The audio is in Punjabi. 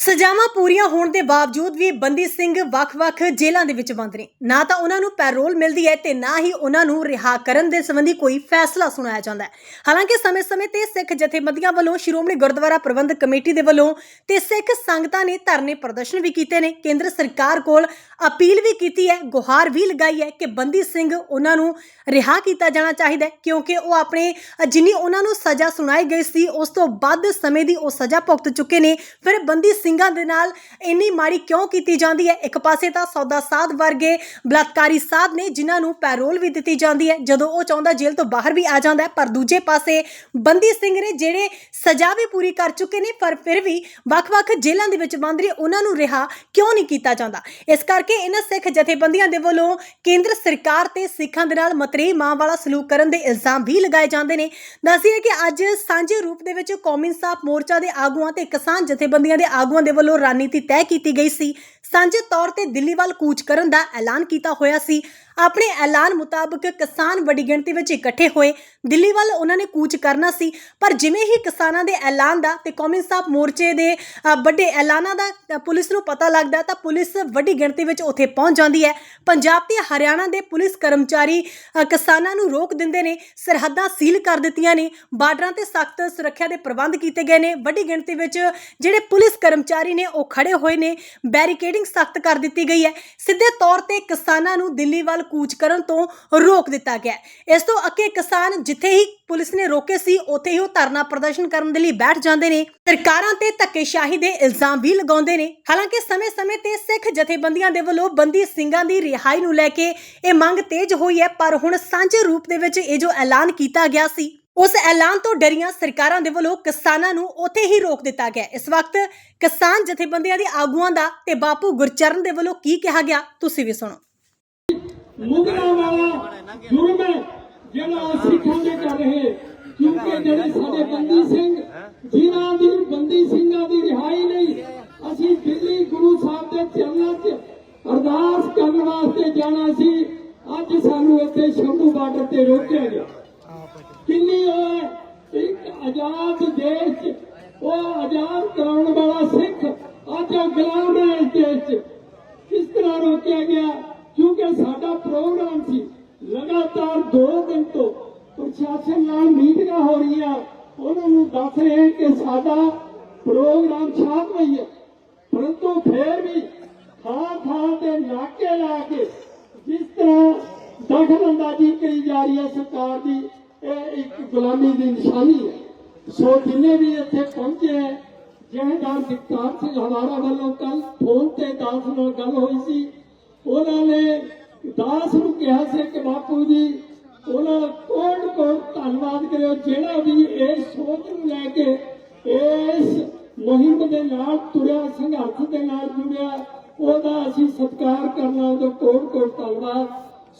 ਸਜ਼ਾਵਾਂ ਪੂਰੀਆਂ ਹੋਣ ਦੇ ਬਾਵਜੂਦ ਵੀ ਬੰਦੀ ਸਿੰਘ ਵੱਖ-ਵੱਖ ਜੇਲ੍ਹਾਂ ਦੇ ਵਿੱਚ ਬੰਦ ਨੇ ਨਾ ਤਾਂ ਉਹਨਾਂ ਨੂੰ ਪੈਰੋਲ ਮਿਲਦੀ ਹੈ ਤੇ ਨਾ ਹੀ ਉਹਨਾਂ ਨੂੰ ਰਿਹਾ ਕਰਨ ਦੇ ਸੰਬੰਧੀ ਕੋਈ ਫੈਸਲਾ ਸੁਣਾਇਆ ਜਾਂਦਾ ਹੈ। ਹਾਲਾਂਕਿ ਸਮੇਂ-ਸਮੇਂ ਤੇ ਸਿੱਖ ਜਥੇਬੰਦੀਆਂ ਵੱਲੋਂ ਸ਼੍ਰੋਮਣੀ ਗੁਰਦੁਆਰਾ ਪ੍ਰਬੰਧਕ ਕਮੇਟੀ ਦੇ ਵੱਲੋਂ ਤੇ ਸਿੱਖ ਸੰਗਤਾਂ ਨੇ ਧਰਨੇ ਪ੍ਰਦਰਸ਼ਨ ਵੀ ਕੀਤੇ ਨੇ। ਕੇਂਦਰ ਸਰਕਾਰ ਕੋਲ ਅਪੀਲ ਵੀ ਕੀਤੀ ਹੈ, ਗੁਹਾਰ ਵੀ ਲਗਾਈ ਹੈ ਕਿ ਬੰਦੀ ਸਿੰਘ ਉਹਨਾਂ ਨੂੰ ਰਿਹਾ ਕੀਤਾ ਜਾਣਾ ਚਾਹੀਦਾ ਹੈ, ਕਿਉਂਕਿ ਉਹ ਆਪਣੇ, ਜਿੰਨੀ ਉਹਨਾਂ ਨੂੰ ਸਜ਼ਾ ਸੁਣਾਈ ਗਈ ਸੀ, ਉਸ ਤੋਂ ਵੱਧ ਸਮੇਂ ਦੀ ਉਹ ਸਜ਼ਾ ਭੁਗਤ ਚੁੱਕੇ ਨੇ। ਫਿਰ ਬੰਦੀ ਸਿੰਘਾਂ ਦੇ ਨਾਲ ਇੰਨੀ ਮਾੜੀ ਕਿਉਂ ਕੀਤੀ ਜਾਂਦੀ ਹੈ? ਇੱਕ ਪਾਸੇ ਤਾਂ ਸੌਦਾ ਸਾਧ ਵਰਗੇ ਬਲਾਤਕਾਰੀ ਸਾਧ ਨੇ ਜਿਨ੍ਹਾਂ ਨੂੰ ਪੈਰੋਲ ਵੀ ਦਿੱਤੀ ਜਾਂਦੀ ਹੈ। ਜਦੋਂ ਉਹ ਚਾਹੁੰਦਾ ਜੇਲ੍ਹ ਤੋਂ ਬਾਹਰ ਵੀ ਆ ਜਾਂਦਾ ਹੈ, ਪਰ ਦੂਜੇ ਪਾਸੇ ਬੰਦੀ ਸਿੰਘ ਨੇ ਜਿਹੜੇ ਸਜ਼ਾ ਵੀ ਪੂਰੀ ਕਰ ਚੁੱਕੇ ਨੇ, ਪਰ ਫਿਰ ਵੀ ਵੱਖ-ਵੱਖ ਜੇਲ੍ਹਾਂ ਦੇ ਵਿੱਚ ਬੰਦ ਨੇ ਉਹਨਾਂ ਨੂੰ ਰਿਹਾ ਕਿਉਂ ਨਹੀਂ ਕੀਤਾ ਜਾਂਦਾ? ਇਸ ਕਰਕੇ ਇਹਨਾਂ ਸਿੱਖ ਜਥੇਬੰਦੀਆਂ ਦੇ ਵੱਲੋਂ ਕੇਂਦਰ ਸਰਕਾਰ ਤੇ ਸਿੱਖਾਂ ਦੇ ਨਾਲ ਮਤਰੇਈ ਮਾਂ ਵਾਲਾ ਸਲੂਕ ਕਰਨ ਦੇ ਇਲਜ਼ਾਮ ਵੀ ਲਗਾਏ ਜਾਂਦੇ ਨੇ। ਦੱਸਦੀ ਹੈ ਕਿ ਅੱਜ ਸਾਂਝੇ ਰੂਪ ਦੇ ਵਿੱਚ ਕੌਮੀ ਇਨਸਾਫ ਮੋਰਚਾ ਦੇ ਆਗੂਆਂ ਤੇ ਕਿਸਾਨ ਜਥੇਬੰਦੀਆਂ ਦੇ ਆਗੂਆਂ ਦੇ ਵੱਲੋਂ ਰਣਨੀਤੀ ਤੈਅ ਕੀਤੀ ਗਈ ਸੀ। ਸਾਂਝੇ ਤੌਰ ਤੇ ਦਿੱਲੀ ਵੱਲ ਕੂਚ ਕਰਨ ਦਾ ਐਲਾਨ ਕੀਤਾ ਹੋਇਆ ਸੀ। ਆਪਣੇ ਐਲਾਨ ਮੁਤਾਬਕ ਕਿਸਾਨ ਵੱਡੀ ਗਿਣਤੀ ਵਿੱਚ ਇਕੱਠੇ ਹੋਏ। ਦਿੱਲੀ ਵੱਲ ਉਹਨਾਂ ਨੇ ਕੂਚ ਕਰਨਾ ਸੀ, ਪਰ ਜਿਵੇਂ ਹੀ ਕਿਸਾਨਾਂ ਦੇ ਐਲਾਨ ਦਾ ਤੇ ਕੌਮੀ ਸਾਹਿਬ ਮੋਰਚੇ ਦੇ ਵੱਡੇ ਐਲਾਨਾਂ ਦਾ ਪੁਲਿਸ ਨੂੰ ਪਤਾ ਲੱਗਦਾ ਤਾਂ ਪੁਲਿਸ ਵੱਡੀ ਗਿਣਤੀ ਵਿੱਚ ਉੱਥੇ ਪਹੁੰਚ ਜਾਂਦੀ ਹੈ। ਪੰਜਾਬ ਤੇ ਹਰਿਆਣਾ ਦੇ ਪੁਲਿਸ ਕਰਮਚਾਰੀ ਕਿਸਾਨਾਂ ਨੂੰ ਰੋਕ ਦਿੰਦੇ ਨੇ, ਸਰਹੱਦਾਂ ਸੀਲ ਕਰ ਦਿੱਤੀਆਂ ਨੇ, ਬਾਰਡਰਾਂ ਤੇ ਸਖਤ ਸੁਰੱਖਿਆ ਦੇ ਪ੍ਰਬੰਧ ਕੀਤੇ ਗਏ ਨੇ। ਵੱਡੀ ਗਿਣਤੀ ਵਿੱਚ ਜਿਹੜੇ ਪੁਲਿਸ ਕਰਮਚਾਰੀ ਨੇ ਉਹ ਖੜੇ ਹੋਏ ਨੇ, ਬੈਰੀਕੇਡਿੰਗ ਸਖਤ ਕਰ ਦਿੱਤੀ ਗਈ ਹੈ। ਸਿੱਧੇ ਤੌਰ ਤੇ ਕਿਸਾਨਾਂ ਨੂੰ ਦਿੱਲੀ ਵੱਲ ਕੂਚ ਕਰਨ ਤੋਂ ਰੋਕ ਦਿੱਤਾ ਗਿਆ ਇਸ ਤੋਂ ਅੱਗੇ ਕਿਸਾਨ ਜਿੱਥੇ ਹੀ ਪੁਲਿਸ ਨੇ ਰੋਕੇ ਸੀ, ਉੱਥੇ ਹੀ ਉਹ ਧਰਨਾ ਪ੍ਰਦਰਸ਼ਨ ਕਰਨ ਦੇ ਲਈ ਬੈਠ ਜਾਂਦੇ ਨੇ। ਸਰਕਾਰਾਂ ਤੇ ਧੱਕੇਸ਼ਾਹੀ ਦੇ ਇਲਜ਼ਾਮ ਵੀ ਲਗਾਉਂਦੇ ਨੇ। ਹਾਲਾਂਕਿ ਸਮੇਂ-ਸਮੇਂ ਤੇ ਸਿੱਖ ਜਥੇਬੰਦੀਆਂ ਦੇ ਵੱਲੋਂ ਬੰਦੀ ਸਿੰਘਾਂ ਦੀ ਰਿਹਾਈ ਨੂੰ ਲੈ ਕੇ ਇਹ ਮੰਗ ਤੇਜ਼ ਹੋਈ ਹੈ, ਪਰ ਹੁਣ ਸਾਂਝੇ ਰੂਪ ਦੇ ਵਿੱਚ ਇਹ ਜੋ ਐਲਾਨ ਕੀਤਾ ਗਿਆ ਸੀ, ਉਸ ਐਲਾਨ ਤੋਂ ਡਰੀਆਂ ਸਰਕਾਰਾਂ ਦੇ ਵੱਲੋਂ ਕਿਸਾਨਾਂ ਨੂੰ ਉੱਥੇ ਹੀ ਰੋਕ ਦਿੱਤਾ ਗਿਆ ਇਸ ਵਕਤ ਕਿਸਾਨ ਜਥੇਬੰਦੀਆਂ ਦੇ ਆਗੂਆਂ ਦਾ ਤੇ ਬਾਪੂ ਗੁਰਚਰਨ ਦੇ ਵੱਲੋਂ ਕੀ ਕਿਹਾ ਗਿਆ, ਤੁਸੀਂ ਵੀ ਸੁਣੋ। ਮੁਗਲਾਂ ਵਾਲਾ ਜੁਰਮ ਹੈ, ਜਿਹੜਾ ਸਿੱਖਾਂ ਦੇ ਕਰ ਰਹੇ ਕਿਉਂਕਿ ਜਿਹੜੇ ਸਾਡੇ ਬੰਦੀ ਸਿੰਘ, ਜਿਨ੍ਹਾਂ ਦੀ ਬੰਦੀ ਸਿੰਘਾਂ ਦੀ ਰਿਹਾਈ ਲਈ ਅਸੀਂ ਦਿੱਲੀ ਗੁਰੂ ਸਾਹਿਬ ਦੇ ਚਰਨਾਂ 'ਚ ਅਰਦਾਸ ਕਰਨ ਵਾਸਤੇ ਜਾਣਾ ਸੀ, ਅੱਜ ਸਾਨੂੰ ਇੱਥੇ ਸ਼ੰਭੂ ਬਾਰਡਰ ਤੇ ਰੋਕਿਆ ਗਿਆ। ਕਿੰਨੀ ਉਹ ਇੱਕ ਆਜ਼ਾਦ ਦੇਸ਼ 'ਚ, ਉਹ ਆਜ਼ਾਦ ਕਰਾਉਣ ਵਾਲਾ ਸਿੱਖ ਅੱਜ ਉਹ ਗੁਲਾਮ ਹੈ ਇਸ ਦੇਸ਼ 'ਚ ਕਿਸ ਤਰ੍ਹਾਂ ਰੋਕਿਆ ਗਿਆ। ਕਿਉਂਕਿ ਸਾਡਾ ਪ੍ਰੋਗਰਾਮ ਸੀ, ਲਗਾਤਾਰ 2 ਦਿਨ ਤੋਂ ਪ੍ਰਸ਼ਾਸਨ ਨਾਲ ਮੀਟਿੰਗਾਂ ਹੋ ਰਹੀਆਂ। ਉਹਨਾਂ ਨੂੰ ਦੱਸ ਰਹੇ ਕਿ ਸਾਡਾ ਪ੍ਰੋਗਰਾਮ ਸ਼ਾਂਤਮਈ ਹੈ। ਪਰੰਤੂ ਫੇਰ ਵੀ ਥਾਂ ਥਾਂ ਤੇ ਨਾਕੇ ਲਾ ਕੇ ਜਿਸ ਤਰ੍ਹਾਂ ਦਖਲ ਅੰਦਾਜ਼ੀ ਕਰੀ ਜਾ ਰਹੀ ਹੈ ਸਰਕਾਰ ਦੀ, ਇਹ ਇੱਕ ਗੁਲਾਮੀ ਦੀ ਨਿਸ਼ਾਨੀ ਹੈ। ਸੋ ਜਿੰਨੇ ਵੀ ਇੱਥੇ ਪਹੁੰਚੇ ਹੈ, ਜਹੇਦਾਰ ਜਗਤਾਰ ਸਿੰਘ ਹਵਾਰਾ ਵੱਲੋਂ ਕੱਲ ਫੋਨ ਤੇ ਦਾਸ ਨਾਲ ਗੱਲ ਹੋਈ ਸੀ। ਉਹਨਾਂ ਨੇ ਦਾਸ ਨੂੰ ਕਿਹਾ ਸੀ ਕਿ ਬਾਪੂ ਜੀ, ਉਹਨਾਂ ਕੋਟ ਕੋਟ ਧੰਨਵਾਦ ਕਰਿਓ, ਜਿਹੜਾ ਵੀ ਇਸ ਸੋਚ ਨੂੰ ਲੈ ਕੇ ਇਸ ਮੁਹਿੰਮ ਦੇ ਨਾਲ ਤੁਰਿਆ, ਸੰਘਰਸ਼ ਦੇ ਨਾਲ ਜੁੜਿਆ, ਉਹਦਾ ਅਸੀਂ ਸਤਿਕਾਰ ਕਰਨਾ, ਉਹਦਾ ਕੋਟ ਕੋਟ ਧੰਨਵਾਦ।